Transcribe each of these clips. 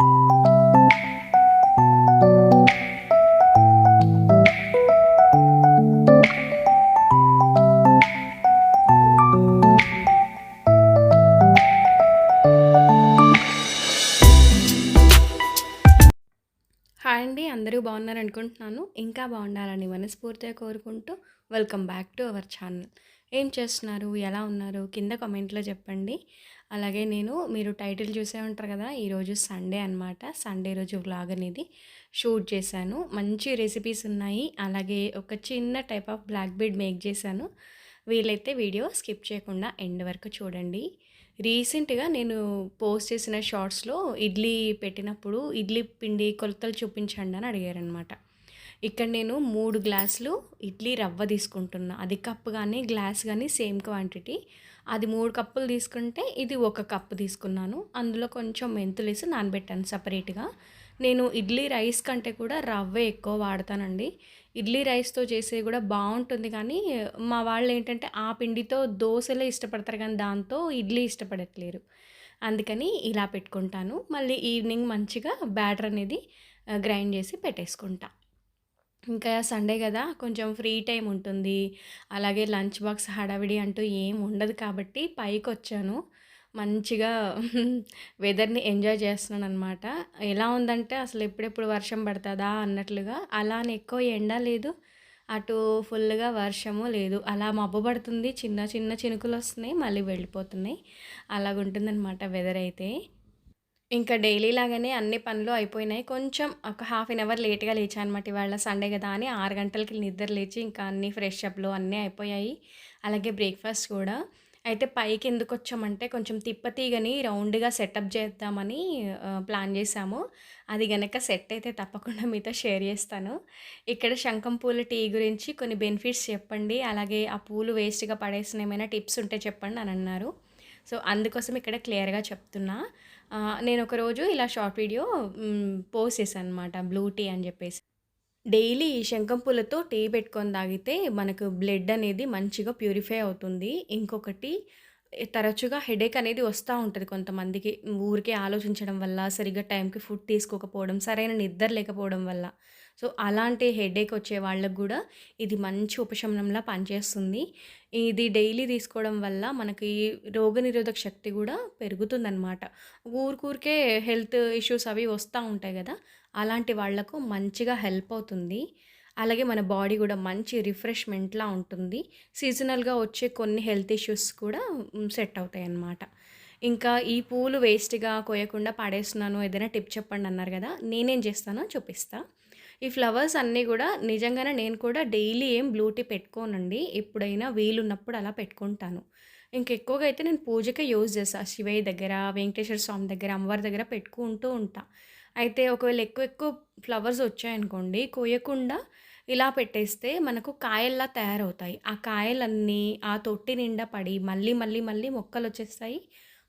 Hi అండి అందరూ బాగున్నారు అనుకుంటున్నాను ఇంకా బాగుండాలని మనస్ఫూర్తిగా కోరుకుంటూ welcome back to our channel ఏం చేస్తున్నారు? ఎలా ఉన్నారు? కింద కామెంట్లో చెప్పండి. అలాగే నేను మీరు టైటిల్ చూసే ఉంటారు కదా ఈరోజు సండే అనమాట సండే రోజు వ్లాగ్ అనేది షూట్ చేశాను. మంచి రెసిపీస్ ఉన్నాయి. అలాగే ఒక చిన్న type of black bead make చేశాను. వీలైతే వీడియో స్కిప్ చేయకుండా ఎండ్ వరకు చూడండి. రీసెంట్గా నేను పోస్ట్ చేసిన షార్ట్స్లో ఇడ్లీ పెట్టినప్పుడు ఇడ్లీ పిండి కొలతలు చూపించండి అని అడిగారనమాట ఇక్కడ నేను మూడు గ్లాసులు ఇడ్లీ రవ్వ తీసుకుంటున్నా. అది కప్పు కానీ గ్లాస్ కానీ సేమ్ క్వాంటిటీ. అది మూడు కప్పులు తీసుకుంటే ఇది ఒక కప్పు తీసుకున్నాను. అందులో కొంచెం మెంతులు వేసి నానబెట్టాను సపరేట్గా. నేను ఇడ్లీ రైస్ కంటే కూడా రవ్వే ఎక్కువ వాడతానండి. ఇడ్లీ రైస్తో చేసేది కూడా బాగుంటుంది కానీ మా వాళ్ళు ఏంటంటే ఆ పిండితో దోశలే ఇష్టపడతారు కానీ దాంతో ఇడ్లీ ఇష్టపడట్లేరు. అందుకని ఇలా పెట్టుకుంటాను. మళ్ళీ ఈవినింగ్ మంచిగా బ్యాటర్ అనేది గ్రైండ్ చేసి పెట్టేసుకుంటా. ఇంకా సండే కదా కొంచెం ఫ్రీ టైం ఉంటుంది. అలాగే లంచ్ బాక్స్ హడావిడి అంటూ ఏం ఉండదు కాబట్టి పైకి వచ్చాను మంచిగా వెదర్ని ఎంజాయ్ చేస్తున్నాను అనమాట ఎలా ఉందంటే అసలు ఎప్పుడెప్పుడు వర్షం పడుతుందా అన్నట్లుగా అలానే ఎక్కువ ఎండ లేదు. అటు ఫుల్గా వర్షము లేదు. అలా మబ్బు పడుతుంది. చిన్న చిన్న చినుకులు వస్తున్నాయి. మళ్ళీ వెళ్ళిపోతున్నాయి. అలాగుంటుందన్నమాట వెదర్ అయితే. ఇంకా డైలీ లాగానే అన్ని పనులు అయిపోయినాయి. కొంచెం ఒక హాఫ్ అన్ అవర్ లేట్గా లేచాను అనమాట ఇవాళ సండే కదా అని. ఆరు గంటలకి నిద్ర లేచి ఇంకా అన్ని ఫ్రెష్ అప్లు అన్నీ అయిపోయాయి. అలాగే బ్రేక్ఫాస్ట్ కూడా. అయితే పైకి ఎందుకు వచ్చామంటే కొంచెం తిప్పతీగని రౌండ్గా సెటప్ చేద్దామని ప్లాన్ చేసాము అది గనక సెట్ అయితే తప్పకుండా మీతో షేర్ చేస్తాను. ఇక్కడ శంఖం పూల టీ గురించి కొన్ని బెనిఫిట్స్ చెప్పండి. అలాగే ఆ పూలు వేస్ట్గా పడేసిన ఏమైనా టిప్స్ ఉంటే చెప్పండి అని అన్నారు. సో అందుకోసం ఇక్కడ క్లియర్గా చెప్తున్నా. నేను ఒకరోజు ఇలా షార్ట్ వీడియో పోస్ట్ చేశాను అనమాట బ్లూ టీ అని చెప్పేసి. డైలీ ఈ శంఖం పూలతో టీ పెట్టుకొని తాగితే మనకు బ్లడ్ అనేది మంచిగా ప్యూరిఫై అవుతుంది. ఇంకొకటి తరచుగా హెడేక్ అనేది వస్తూ ఉంటుంది కొంతమందికి. ఊరికే ఆలోచించడం వల్ల సరిగ్గా టైంకి ఫుడ్ తీసుకోకపోవడం సరైన నిద్ర లేకపోవడం వల్ల. సో అలాంటి హెడేక్ వచ్చే వాళ్ళకు కూడా ఇది మంచి ఉపశమనంలా పనిచేస్తుంది. ఇది డైలీ తీసుకోవడం వల్ల మనకి రోగనిరోధక శక్తి కూడా పెరుగుతుందన్నమాట. ఊరికూరికే హెల్త్ ఇష్యూస్ అవి వస్తూ ఉంటాయి కదా అలాంటి వాళ్ళకు మంచిగా హెల్ప్ అవుతుంది. అలాగే మన బాడీ కూడా మంచి రిఫ్రెష్మెంట్లా ఉంటుంది. సీజనల్గా వచ్చే కొన్ని హెల్త్ ఇష్యూస్ కూడా సెట్ అవుతాయి అన్నమాట ఇంకా ఈ పూలు వేస్ట్గా కోయకుండా పాడేస్తున్నాను ఏదైనా టిప్ చెప్పండి అన్నారు కదా నేనేం చేస్తానో చూపిస్తా. ఈ ఫ్లవర్స్ అన్నీ కూడా నిజంగానే నేను కూడా డైలీ ఏం బ్లూటీ పెట్టుకోనండి. ఎప్పుడైనా వీలున్నప్పుడు అలా పెట్టుకుంటాను. ఇంకెక్కువగా అయితే నేను పూజకే యూజ్ చేస్తాను శివయ్య దగ్గర వెంకటేశ్వర స్వామి దగ్గర అమ్మవారి దగ్గర పెట్టుకుంటూ ఉంటాను అయితే ఒకవేళ ఎక్కువ ఎక్కువ ఫ్లవర్స్ వచ్చాయనుకోండి కోయకుండా ఇలా పెట్టేస్తే మనకు కాయల్లా తయారవుతాయి. ఆ కాయలన్నీ ఆ తొట్టి నిండా పడి మళ్ళీ మళ్ళీ మళ్ళీ మొక్కలు వచ్చేస్తాయి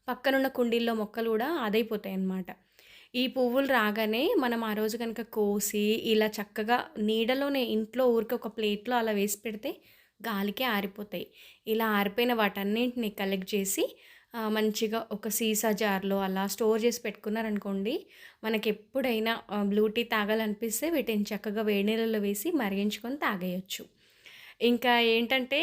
పక్కనున్న కుండీల్లో మొక్కలు కూడా అదైపోతాయి అన్నమాట ఈ పువ్వులు రాగానే మనం ఆ రోజు కనుక కోసి ఇలా చక్కగా నీడలోనే ఇంట్లో ఊరికి ఒక ప్లేట్లో అలా వేసి పెడితే గాలికే ఆరిపోతాయి. ఇలా ఆరిపోయిన వాటన్నింటిని కలెక్ట్ చేసి మంచిగా ఒక సీసా జార్లో అలా స్టోర్ చేసి పెట్టుకున్నారనుకోండి మనకి ఎప్పుడైనా బ్లూ టీ తాగాలనిపిస్తే వీటిని చక్కగా వేడి నీళ్ళలో వేసి మరిగించుకొని తాగేయచ్చు. ఇంకా ఏంటంటే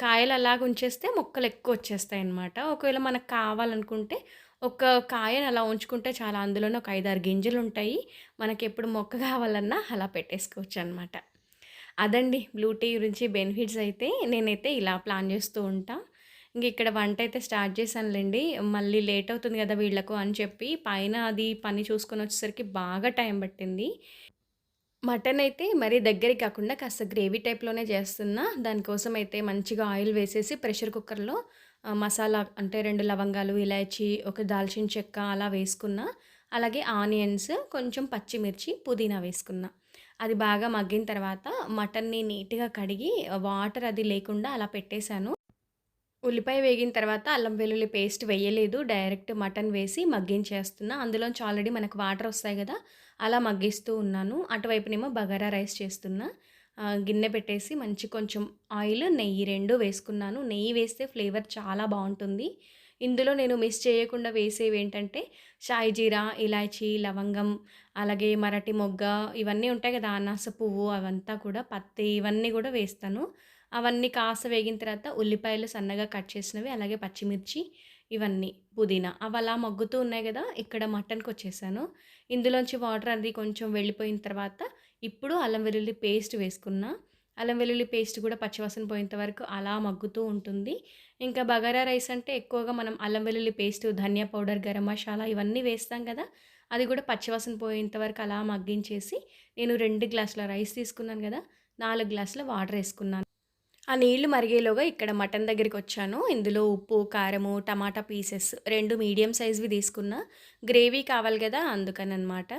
కాయలు అలాగ ఉంచేస్తే మొక్కలు ఎక్కువ వచ్చేస్తాయి అన్నమాట ఒకవేళ మనకు కావాలనుకుంటే ఒక కాయను అలా ఉంచుకుంటే చాలా అందులోనే ఒక ఐదారు గింజలు ఉంటాయి మనకి ఎప్పుడు మొక్క కావాలన్నా అలా పెట్టేసుకోవచ్చు అనమాట అదండి బ్లూ టీ గురించి బెనిఫిట్స్ అయితే. నేనైతే ఇలా ప్లాన్ చేస్తూ ఉంటాను ఇంక ఇక్కడ వంట అయితే స్టార్ట్ చేశానులేండి. మళ్ళీ లేట్ అవుతుంది కదా వీళ్ళకు అని చెప్పి పైన అది పని చూసుకొని వచ్చేసరికి బాగా టైం పట్టింది. మటన్ అయితే మరీ దగ్గరికి కాకుండా కాస్త గ్రేవీ టైప్లోనే చేస్తున్నా. దానికోసం అయితే మంచిగా ఆయిల్ వేసేసి ప్రెషర్ కుక్కర్లో మసాలా అంటే రెండు లవంగాలు ఇలాచి ఒక దాల్చిన చెక్క అలా వేసుకున్నా. అలాగే ఆనియన్స్ కొంచెం పచ్చిమిర్చి పుదీనా వేసుకున్నా. అది బాగా మగ్గిన తర్వాత మటన్ని నీట్గా కడిగి వాటర్ అది లేకుండా అలా పెట్టేశాను. ఉల్లిపాయ వేగిన తర్వాత అల్లం వెల్లుల్లి పేస్ట్ వేయలేదు. డైరెక్ట్ మటన్ వేసి మగ్గించేస్తున్నా. అందులోంచి ఆల్రెడీ మనకు వాటర్ వస్తాయి కదా అలా మగ్గిస్తూ ఉన్నాను. అటువైపునేమో బగారా రైస్ చేస్తున్నా. గిన్నె పెట్టేసి మంచి కొంచెం ఆయిల్ నెయ్యి రెండు వేసుకున్నాను. నెయ్యి వేస్తే ఫ్లేవర్ చాలా బాగుంటుంది. ఇందులో నేను మిస్ చేయకుండా వేసేవి ఏంటంటే షాయి జీరా ఇలాచీ లవంగం అలాగే మరటి మొగ్గ ఇవన్నీ ఉంటాయి కదా అనాస పువ్వు అవంతా కూడా పత్తి ఇవన్నీ కూడా వేస్తాను. అవన్నీ కాస్త వేగిన తర్వాత ఉల్లిపాయలు సన్నగా కట్ చేసినవి అలాగే పచ్చిమిర్చి ఇవన్నీ పుదీనా అవి అలా మగ్గుతూ ఉన్నాయి కదా ఇక్కడ మటన్కి వచ్చేసాను. ఇందులోంచి వాటర్ అది కొంచెం వెళ్ళిపోయిన తర్వాత ఇప్పుడు అల్లం వెల్లుల్లి పేస్ట్ వేసుకున్నా. అల్లం వెల్లుల్లి పేస్ట్ కూడా పచ్చివాసన పోయేంత వరకు అలా మగ్గుతూ ఉంటుంది. ఇంకా బగారా రైస్ అంటే ఎక్కువగా మనం అల్లం వెల్లుల్లి పేస్ట్ ధనియా పౌడర్ గరం మసాలా ఇవన్నీ వేస్తాం కదా. అది కూడా పచ్చివాసన పోయేంత వరకు అలా మగ్గించేసి నేను రెండు గ్లాసుల రైస్ తీసుకున్నాను కదా. నాలుగు గ్లాసుల వాటర్ వేసుకున్నాను. ఆ నీళ్ళు మరిగేలోగా ఇక్కడ మటన్ దగ్గరికి వచ్చాను ఇందులో ఉప్పు కారము టమాటా పీసెస్ రెండు మీడియం సైజ్వి తీసుకున్న. గ్రేవీ కావాలి కదా అందుకని అనమాట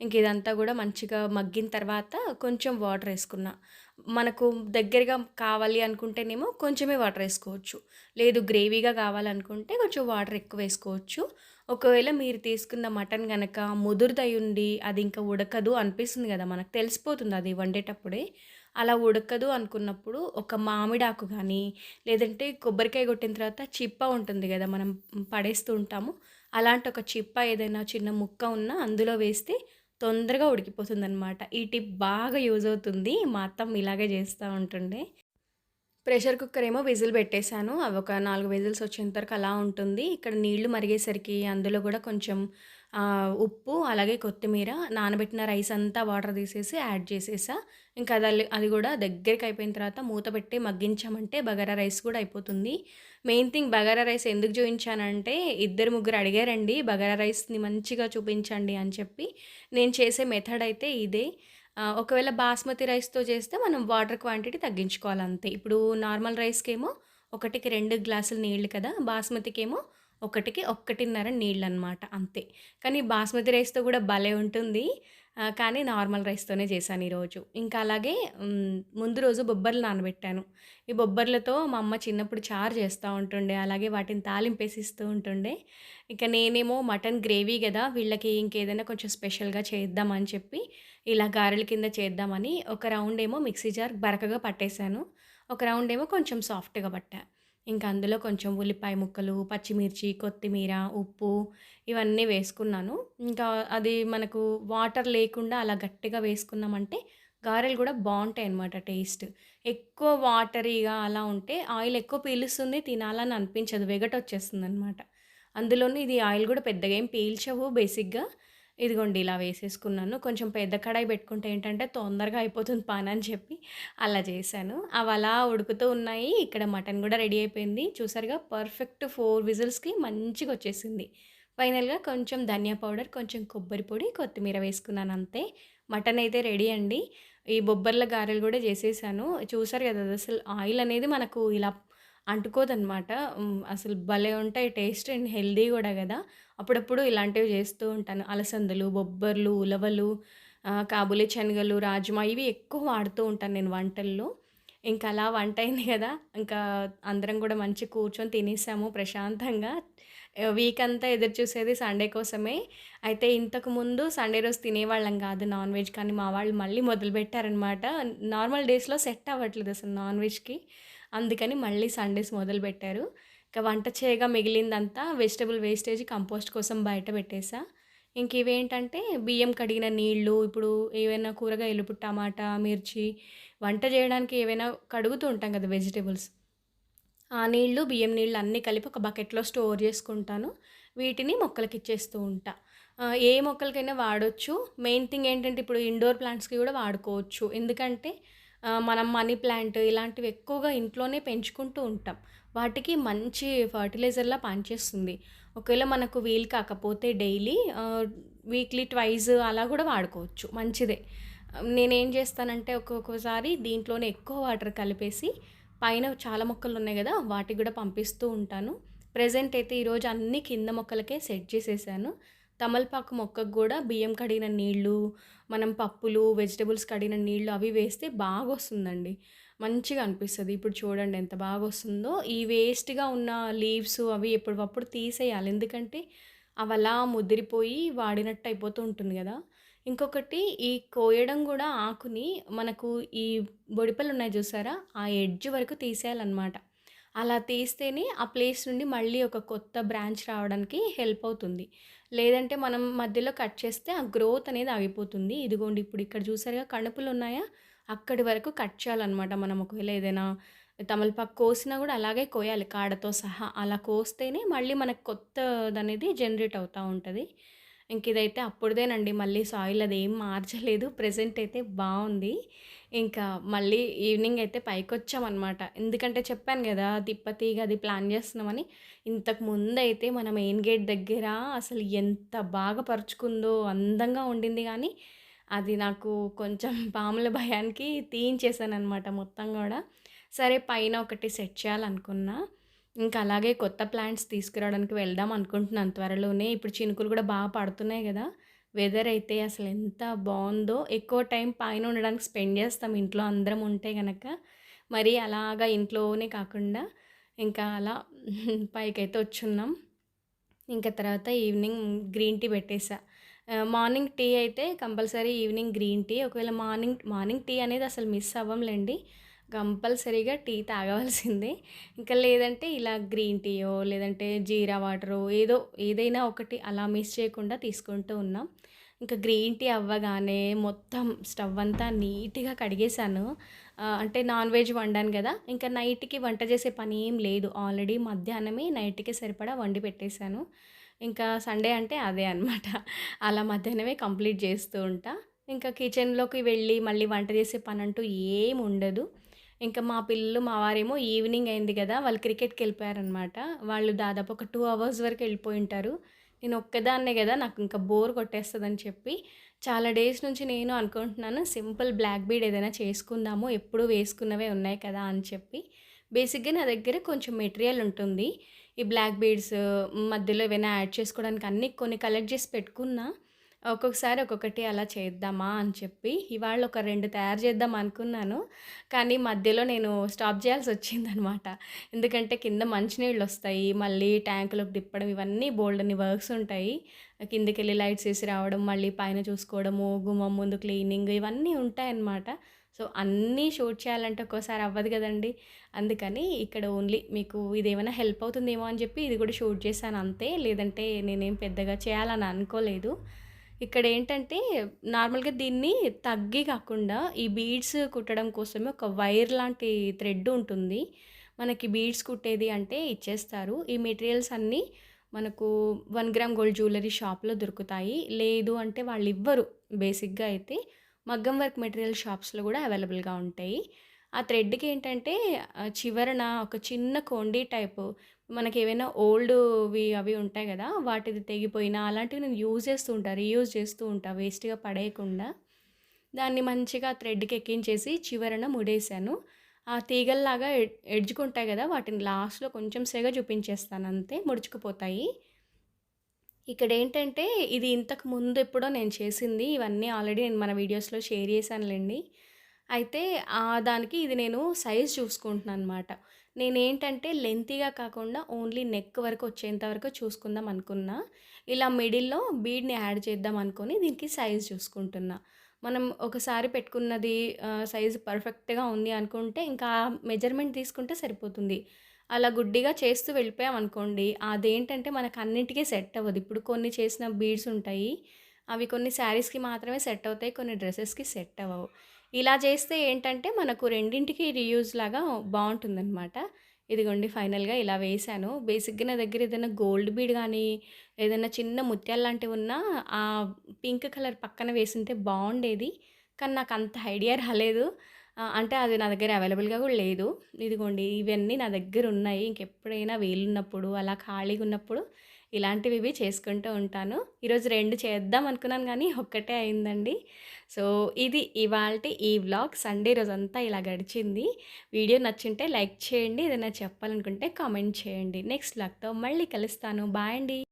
ఇంక ఇదంతా కూడా మంచిగా మగ్గిన తర్వాత కొంచెం వాటర్ వేసుకున్నా. మనకు దగ్గరగా కావాలి అనుకుంటేనేమో కొంచెమే వాటర్ వేసుకోవచ్చు. లేదు గ్రేవీగా కావాలనుకుంటే కొంచెం వాటర్ ఎక్కువ వేసుకోవచ్చు. ఒకవేళ మీరు తీసుకున్న మటన్ కనుక ముదురుదై ఉండి అది ఇంకా ఉడకదు అనిపిస్తుంది కదా మనకు తెలిసిపోతుంది అది వండేటప్పుడే. అలా ఉడకదు అనుకున్నప్పుడు ఒక మామిడాకు కానీ లేదంటే కొబ్బరికాయ కొట్టిన తర్వాత చిప్ప ఉంటుంది కదా మనం పడేస్తూ ఉంటాము. అలాంటి ఒక చిప్ప ఏదైనా చిన్న ముక్క ఉన్నా అందులో వేస్తే తొందరగా ఉడికిపోతుంది అనమాట ఈ టిప్ బాగా యూజ్ అవుతుంది. మా అత్తమ్మ ఇలాగే చేస్తూ ఉంటుండే. ప్రెషర్ కుక్కర్ ఏమో విజిల్ పెట్టేశాను. అవి ఒక నాలుగు విజిల్స్ వచ్చేంత వరకు అలా ఉంటుంది. ఇక్కడ నీళ్ళు మరిగేసరికి అందులో కూడా కొంచెం ఉప్పు అలాగే కొత్తిమీర నానబెట్టిన రైస్ అంతా వాటర్ తీసేసి యాడ్ చేసేసా. ఇంకా అది అది కూడా దగ్గరికి అయిపోయిన తర్వాత మూత పెట్టి మగ్గించామంటే బగారా రైస్ కూడా అయిపోతుంది. మెయిన్ థింగ్ బగారా రైస్ ఎందుకు చూపించానంటే ఇద్దరు ముగ్గురు అడిగారండి బగారా రైస్ని మంచిగా చూపించండి అని చెప్పి. నేను చేసే మెథడ్ అయితే ఇదే. ఒకవేళ బాస్మతి రైస్తో చేస్తే మనం వాటర్ క్వాంటిటీ తగ్గించుకోవాలి అంతే ఇప్పుడు నార్మల్ రైస్కేమో ఒకటికి రెండు గ్లాసులు నీళ్ళు కదా బాస్మతికి ఏమో ఒకటికి ఒక్కటిన్నర నీళ్ళు అనమాట అంతే. కానీ బాస్మతి రైస్తో కూడా భలే ఉంటుంది. కానీ నార్మల్ రైస్తోనే చేశాను ఈరోజు. ఇంకా అలాగే ముందు రోజు బొబ్బర్లు నానబెట్టాను. ఈ బొబ్బర్లతో మా అమ్మ చిన్నప్పుడు చారు చేస్తూ ఉంటుండే అలాగే వాటిని తాలింపేసి ఇస్తూ ఉంటుండే. ఇక నేనేమో మటన్ గ్రేవీ కదా వీళ్ళకి ఇంకేదైనా కొంచెం స్పెషల్గా చేద్దామని చెప్పి ఇలా గారెల కింద చేద్దామని ఒక రౌండ్ ఏమో మిక్సీ జార్ బరకగా పట్టేశాను. ఒక రౌండ్ ఏమో కొంచెం సాఫ్ట్గా పట్టా. ఇంకా అందులో కొంచెం ఉల్లిపాయ ముక్కలు పచ్చిమిర్చి కొత్తిమీర ఉప్పు ఇవన్నీ వేసుకున్నాను. ఇంకా అది మనకు వాటర్ లేకుండా అలా గట్టిగా వేసుకున్నామంటే గారెలు కూడా బాగుంటాయి అన్నమాట టేస్ట్. ఎక్కువ వాటరీగా అలా ఉంటే ఆయిల్ ఎక్కువ పీలుస్తుంది తినాలని అనిపించదు వెగట వచ్చేస్తుంది అనమాట అందులోనూ ఇది ఆయిల్ కూడా పెద్దగా ఏం పీల్చవు బేసిక్గా. ఇదిగోండి ఇలా వేసేసుకున్నాను. కొంచెం పెద్ద కడాయి పెట్టుకుంటే ఏంటంటే తొందరగా అయిపోతుంది పాన్ అని చెప్పి అలా చేశాను. అవి అలా ఉడుకుతూ ఉన్నాయి. ఇక్కడ మటన్ కూడా రెడీ అయిపోయింది. చూసారుగా పర్ఫెక్ట్ ఫోర్ విజిల్స్కి మంచిగా వచ్చేసింది. ఫైనల్గా కొంచెం ధనియా పౌడర్ కొంచెం కొబ్బరి పొడి కొత్తిమీర వేసుకున్నాను అంతే. మటన్ అయితే రెడీ అండి. ఈ బొబ్బర్ల గారెలు కూడా చేసేసాను. చూసారు కదా అసలు ఆయిల్ అనేది మనకు ఇలా అంటుకోదనమాట. అసలు భలే ఉంటాయి టేస్ట్ అండ్ హెల్దీ కూడా కదా. అప్పుడప్పుడు ఇలాంటివి చేస్తూ ఉంటాను. అలసందలు బొబ్బర్లు ఉలవలు కాబూలి శనగలు రాజ్మా ఇవి ఎక్కువ వాడుతూ ఉంటాను నేను వంటల్లో. ఇంకా అలా వంట అయింది కదా. ఇంకా అందరం కూడా మంచి కూర్చొని తినేసాము ప్రశాంతంగా. వీక్ అంతా ఎదురు చూసేది సండే కోసమే. అయితే ఇంతకుముందు సండే రోజు తినేవాళ్ళం కాదు నాన్ వెజ్ కానీ మా వాళ్ళు మళ్ళీ మొదలుపెట్టారనమాట నార్మల్ డేస్లో సెట్ అవ్వట్లేదు అసలు నాన్ వెజ్కి అందుకని మళ్ళీ సండేస్ మొదలుపెట్టారు ఇంకా వంట చేయగా మిగిలిందంతా వెజిటబుల్ వేస్టేజ్ కంపోస్ట్ కోసం బయట పెట్టేసా. ఇంక ఇవేంటంటే బియ్యం కడిగిన నీళ్ళు ఇప్పుడు ఏవైనా కూరగాయలు ఇప్పుడు టమాటా మిర్చి వంట చేయడానికి ఏవైనా కడుగుతూ ఉంటాం కదా వెజిటేబుల్స్. ఆ నీళ్ళు బియ్యం నీళ్ళు అన్నీ కలిపి ఒక బకెట్లో స్టోర్ చేసుకుంటాను. వీటిని మొక్కలకి ఇచ్చేస్తూ ఉంటా. ఏ మొక్కలకైనా వాడచ్చు. మెయిన్ థింగ్ ఏంటంటే ఇప్పుడు ఇండోర్ ప్లాంట్స్కి కూడా వాడుకోవచ్చు. ఎందుకంటే మనం మనీ ప్లాంట్ ఇలాంటివి ఎక్కువగా ఇంట్లోనే పెంచుకుంటూ ఉంటాం. వాటికి మంచి ఫర్టిలైజర్లా పనిచేస్తుంది. ఒకవేళ మనకు వీలు కాకపోతే డైలీ వీక్లీ ట్వైజ్ అలా కూడా వాడుకోవచ్చు. మంచిదే. నేనేం చేస్తానంటే ఒక్కొక్కసారి దీంట్లోనే ఎక్కువ వాటర్ కలిపేసి పైన చాలా మొక్కలు ఉన్నాయి కదా వాటికి కూడా పంపిస్తూ ఉంటాను. ప్రజెంట్ అయితే ఈరోజు అన్ని కింద మొక్కలకే సెట్ చేసేసాను. తమలపాకు మొక్కకు కూడా బియ్యం కడిగిన నీళ్ళు మనం పప్పులు వెజిటబుల్స్ కడిగిన నీళ్ళు అవి వేస్తే బాగా వస్తుందండి మంచిగా అనిపిస్తుంది. ఇప్పుడు చూడండి ఎంత బాగా వస్తుందో ఈ వేస్ట్గా ఉన్న లీవ్స్ అవి ఎప్పటికప్పుడు తీసేయాలి. ఎందుకంటే అవి అలా ముదిరిపోయి వాడినట్టు అయిపోతూ ఉంటుంది కదా. ఇంకొకటి ఈ కోయడం కూడా ఆకుని మనకు ఈ బొడిపలు ఉన్నాయి చూసారా? ఆ ఎడ్జ్ వరకు తీసేయాలన్నమాట. అలా తీస్తేనే ఆ ప్లేస్ నుండి మళ్ళీ ఒక కొత్త బ్రాంచ్ రావడానికి హెల్ప్ అవుతుంది. లేదంటే మనం మధ్యలో కట్ చేస్తే ఆ గ్రోత్ అనేది ఆగిపోతుంది. ఇదిగోండి ఇప్పుడు ఇక్కడ చూసారుగా కణుపులు ఉన్నాయా అక్కడి వరకు కట్ చేయాలన్నమాట మనం. ఒకవేళ ఏదైనా తమలపాకు కోసినా కూడా అలాగే కోయాలి కాడతో సహా. అలా కోస్తేనే మళ్ళీ మనకు కొత్తది అనేది జనరేట్ అవుతూ ఉంటుంది. ఇంక ఇదైతే అప్పుడుదేనండి. మళ్ళీ సాయిల్ అది ఏం మార్చలేదు. ప్రజెంట్ అయితే బాగుంది. ఇంకా మళ్ళీ ఈవినింగ్ అయితే పైకొచ్చామనమాట ఎందుకంటే చెప్పాను కదా తిప్పతీగ అది ప్లాన్ చేస్తున్నామని. ఇంతకు ముందు అయితే మన మెయిన్ గేట్ దగ్గర అసలు ఎంత బాగా పరుచుకుందో అందంగా ఉండింది కానీ అది నాకు కొంచెం పాముల భయానికి తీయించేసాను అనమాట మొత్తం కూడా. సరే పైన ఒకటి సెట్ చేయాలనుకున్నా. ఇంకా అలాగే కొత్త ప్లాంట్స్ తీసుకురావడానికి వెళ్దాం అనుకుంటున్నాను త్వరలోనే. ఇప్పుడు చినుకులు కూడా బాగా పడుతున్నాయి కదా. వెదర్ అయితే అసలు ఎంత బాగుందో. ఎక్కువ టైం పైన ఉండడానికి స్పెండ్ చేస్తాం. ఇంట్లో అందరం ఉంటే కనుక మరి అలాగా ఇంట్లోనే కాకుండా ఇంకా అలా పైకైతే వచ్చున్నాం. ఇంకా తర్వాత ఈవినింగ్ గ్రీన్ టీ పెట్టేసా. మార్నింగ్ టీ అయితే కంపల్సరీ ఈవినింగ్ గ్రీన్ టీ. ఒకవేళ మార్నింగ్ మార్నింగ్ టీ అనేది అసలు మిస్ అవ్వంలేండి. కంపల్సరీగా టీ తాగవలసిందే. ఇంకా లేదంటే ఇలా గ్రీన్ టీయో లేదంటే జీరా వాటరో ఏదో ఏదైనా ఒకటి అలా మిస్ చేయకుండా తీసుకుంటూ ఉన్నాం. ఇంకా గ్రీన్ టీ అవ్వగానే మొత్తం స్టవ్ అంతా నీట్గా కడిగేశాను. అంటే నాన్ వెజ్ వండాను కదా ఇంకా నైట్కి వంట చేసే పని ఏం లేదు. ఆల్రెడీ మధ్యాహ్నమే నైట్కి సరిపడా వండి పెట్టేశాను. ఇంకా సండే అంటే అదే అనమాట అలా మధ్యాహ్నమే కంప్లీట్ చేస్తూ ఉంటా. ఇంకా కిచెన్లోకి వెళ్ళి మళ్ళీ వంట చేసే పని అంటూ ఏం ఉండదు. ఇంకా మా పిల్లలు మా వారేమో ఈవినింగ్ అయింది కదా వాళ్ళు క్రికెట్కి వెళ్ళిపోయారనమాట వాళ్ళు దాదాపు ఒక టూ అవర్స్ వరకు వెళ్ళిపోయి ఉంటారు. నేను ఒక్కదాన్నే కదా నాకు ఇంకా బోర్ కొట్టేస్తుందని చెప్పి చాలా డేస్ నుంచి నేను అనుకుంటున్నాను సింపుల్ బ్లాక్ బీడ్ ఏదైనా చేసుకుందాము ఎప్పుడు వేసుకున్నవే ఉన్నాయి కదా అని చెప్పి. బేసిక్గా నా దగ్గర కొంచెం మెటీరియల్ ఉంటుంది. ఈ బ్లాక్ బీడ్స్ మధ్యలో ఏమైనా యాడ్ చేసుకోవడానికి అన్నీ కొన్ని కలెక్ట్ చేసి పెట్టుకున్నా ఒక్కొక్కసారి ఒక్కొక్కటి అలా చేద్దామా అని చెప్పి ఇవాళ ఒక రెండు తయారు చేద్దాం అనుకున్నాను. కానీ మధ్యలో నేను స్టాప్ చేయాల్సి వచ్చిందనమాట. ఎందుకంటే కింద మంచినీళ్ళు వస్తాయి. మళ్ళీ ట్యాంకులకు తిప్పడం ఇవన్నీ బోల్డ్ అని వర్క్స్ ఉంటాయి. కిందకి వెళ్ళి లైట్స్ వేసి రావడం మళ్ళీ పైన చూసుకోవడము గుమ్మం ముందు క్లీనింగ్ ఇవన్నీ ఉంటాయన్నమాట సో అన్నీ షూట్ చేయాలంటే ఒక్కోసారి అవ్వదు కదండి. అందుకని ఇక్కడ ఓన్లీ మీకు ఇది ఏమైనా హెల్ప్ అవుతుందేమో అని చెప్పి ఇది కూడా షూట్ చేశాను అంతే. లేదంటే నేనేం పెద్దగా చేయాలని అనుకోలేదు. ఇక్కడ ఏంటంటే నార్మల్గా దీన్ని తగ్గి కాకుండా ఈ బీడ్స్ కుట్టడం కోసమే ఒక వైర్ లాంటి థ్రెడ్ ఉంటుంది. మనకి బీడ్స్ కుట్టేది అంటే ఇచ్చేస్తారు. ఈ మెటీరియల్స్ అన్నీ మనకు వన్ గ్రామ్ గోల్డ్ జ్యువెలరీ షాప్లో దొరుకుతాయి. లేదు అంటే వాళ్ళు ఇవ్వరు బేసిక్గా అయితే మగ్గం వర్క్ మెటీరియల్ షాప్స్లో కూడా అవైలబుల్గా ఉంటాయి. ఆ థ్రెడ్కి ఏంటంటే చివరన ఒక చిన్న కొండి టైపు మనకి ఏవైనా ఓల్డ్వి అవి ఉంటాయి కదా వాటిది తెగిపోయినా అలాంటివి నేను యూజ్ చేస్తూ ఉంటాను రీయూజ్ చేస్తూ ఉంటాను వేస్ట్గా పడేయకుండా. దాన్ని మంచిగా థ్రెడ్కి ఎక్కించేసి చివరన ముడేసాను. ఆ తీగల్లాగా ఎడ్జుకుంటాయి కదా వాటిని లాస్ట్లో కొంచెం సెగ చూపించేస్తాను అంతే ముడుచుకుపోతాయి. ఇక్కడ ఏంటంటే ఇది ఇంతకు ముందు ఎప్పుడో నేను చేసింది ఇవన్నీ ఆల్రెడీ నేను మన వీడియోస్లో షేర్ చేశానులేండి. అయితే దానికి ఇది నేను సైజ్ చూసుకుంటున్నాను అనమాట నేనేంటంటే లెంతీగా కాకుండా ఓన్లీ నెక్ వరకు వచ్చేంత వరకు చూసుకుందాం అనుకున్నా. ఇలా మిడిల్లో బీడ్ని యాడ్ చేద్దాం అనుకుని దీనికి సైజ్ చూసుకుంటున్నా. మనం ఒకసారి పెట్టుకున్నది సైజు పర్ఫెక్ట్గా ఉంది అనుకుంటే ఇంకా మెజర్మెంట్ తీసుకుంటే సరిపోతుంది. అలా గుడ్డిగా చేస్తూ వెళ్ళిపోయాం అనుకోండి అదేంటంటే మనకు అన్నింటికీ సెట్ అవ్వదు. ఇప్పుడు కొన్ని చేసిన బీడ్స్ ఉంటాయి అవి కొన్ని శారీస్కి మాత్రమే సెట్ అవుతాయి కొన్ని డ్రెస్సెస్కి సెట్ అవ్వవు. ఇలా చేస్తే ఏంటంటే మనకు రెండింటికి రీయూజ్ లాగా బాగుంటుందన్నమాట. ఇదిగోండి ఫైనల్గా ఇలా వేశాను. బేసిక్గా నా దగ్గర ఏదైనా గోల్డ్ బీడ్ కానీ ఏదైనా చిన్న ముత్యాలు లాంటివి ఉన్నా ఆ పింక్ కలర్ పక్కన వేసింటే బాగుండేది. కానీ నాకు అంత ఐడియా రాలేదు. అంటే అది నా దగ్గర అవైలబుల్గా కూడా లేదు. ఇదిగోండి ఇవన్నీ నా దగ్గర ఉన్నాయి. ఇంకెప్పుడైనా వీలున్నప్పుడు అలా ఖాళీగా ఉన్నప్పుడు ఇలాంటివి ఇవి చేసుకుంటూ ఉంటాను. ఈరోజు రెండు చేద్దాం అనుకున్నాను కానీ ఒక్కటే అయిందండి. సో ఇది ఇవాళ ఈ వ్లాగ్ సండే రోజంతా ఇలా గడిచింది. వీడియో నచ్చింటే లైక్ చేయండి ఏదైనా చెప్పాలనుకుంటే కామెంట్ చేయండి. నెక్స్ట్ వ్లాగ్తో మళ్ళీ కలుస్తాను. బాయ్ అండి.